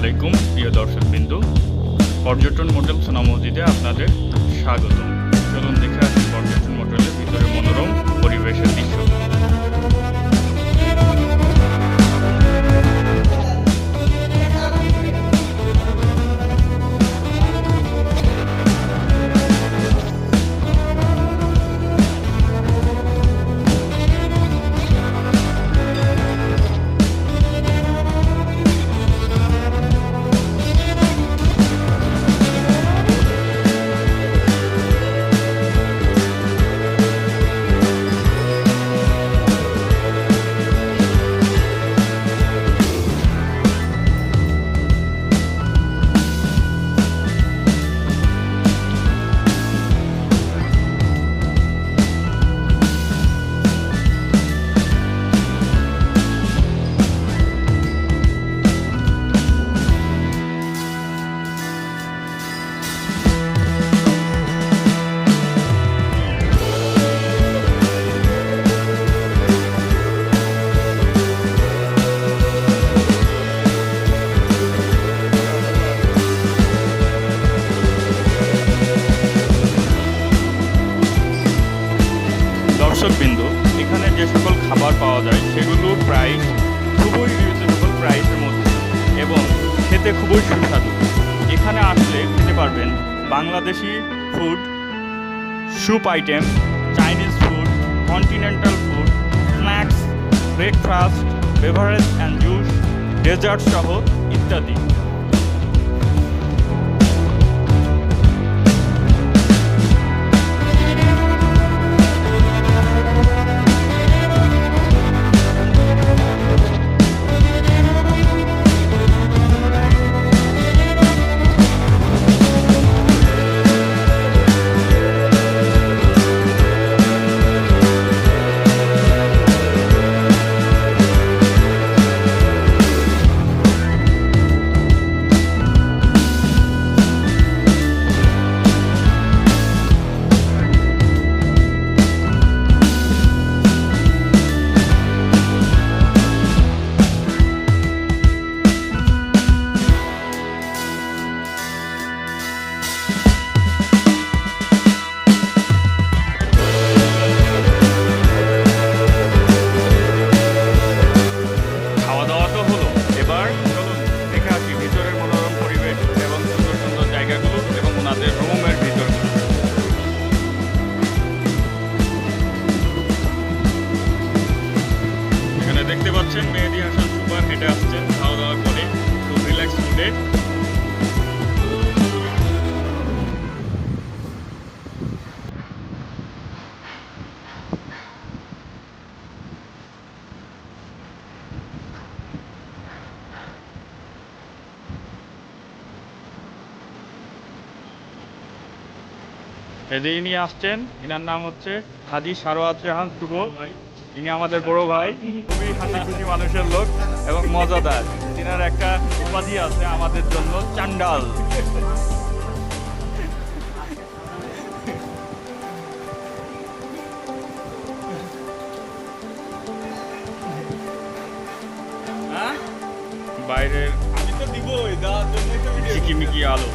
আলাইকুম, প্রিয় দর্শকবৃন্দ। পর্যটন মডেল সোনা মসজিদে আপনাদের স্বাগত। চলুন দেখে আসি পর্যটন মোটেলের ভিতরে মনোরম পরিবেশের দৃশ্য। দর্শকবিন্দু, এখানে যে সকল খাবার পাওয়া যায় সেগুলোর প্রাইস খুবই রিজনেবল প্রাইসের মধ্যে এবং খেতে খুবই সুস্বাদু। এখানে আসলে খেতে পারবেন Bangladeshi food soup item Chinese food continental food snacks breakfast beverage and juice dessert সহ ইত্যাদি। নিয়ে আসছেন। এনার নাম হচ্ছে হাজি সারোয়াত জাহান শুভ। ইনি আমাদের বড় ভাই। খুবই হাসি খুশি মানুষের লোক এবং মজাদার। তিনার একটা উপাধি আছে আমাদের জন্য চান্ডাল। হ্যাঁ? বাইরের আমি তো ঝিকিমিকি আলো।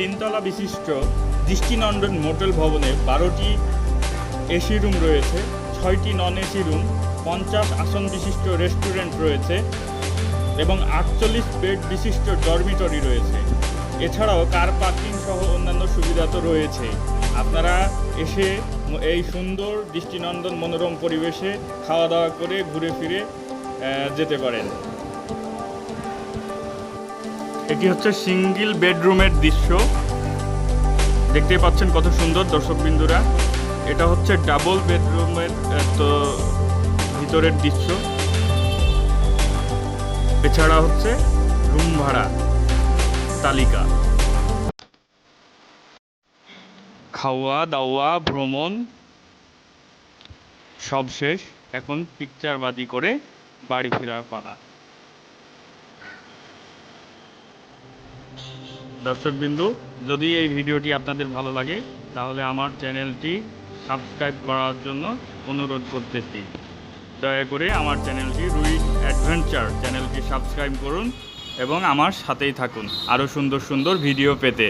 তিনতলা বিশিষ্ট দৃষ্টিনন্দন মোটেল ভবনে বারোটি এসি রুম রয়েছে, ছয়টি নন এসি রুম পঞ্চাশ আসন বিশিষ্ট রেস্টুরেন্ট রয়েছে এবং আটচল্লিশ বেড বিশিষ্ট ডরমিটরি রয়েছে। এছাড়াও কার পার্কিং সহ অন্যান্য সুবিধা তো রয়েছে। আপনারা এসে এই সুন্দর দৃষ্টিনন্দন মনোরম পরিবেশে খাওয়া দাওয়া করে ঘুরে ফিরে যেতে পারেন। এটি হচ্ছে সিঙ্গেল বেডরুমের দৃশ্য। দেখতেই পাচ্ছেন কত সুন্দর দর্শকবিন্দুরা। এটা হচ্ছে ডাবল বেডরুমের তো ভিতরের দৃশ্য। এছাড়া হচ্ছে রুম ভাড়া তালিকা। খাওয়া, দাওয়া, ভ্রমণ সব শেষ। এখন পিকচার বাদি করে বাড়ি ফেরার পালা। দর্শকবিন্দু, যদি এই ভিডিওটি আপনাদের ভালো লাগে, তাহলে আমার চ্যানেলটি সাবস্ক্রাইব করার জন্য অনুরোধ করতেছি। দয়া করে আমার চ্যানেলটি রুই অ্যাডভেঞ্চার চ্যানেলটি সাবস্ক্রাইব করুন এবং আমার সাথেই থাকুন। আরও সুন্দর সুন্দর ভিডিও পেতে।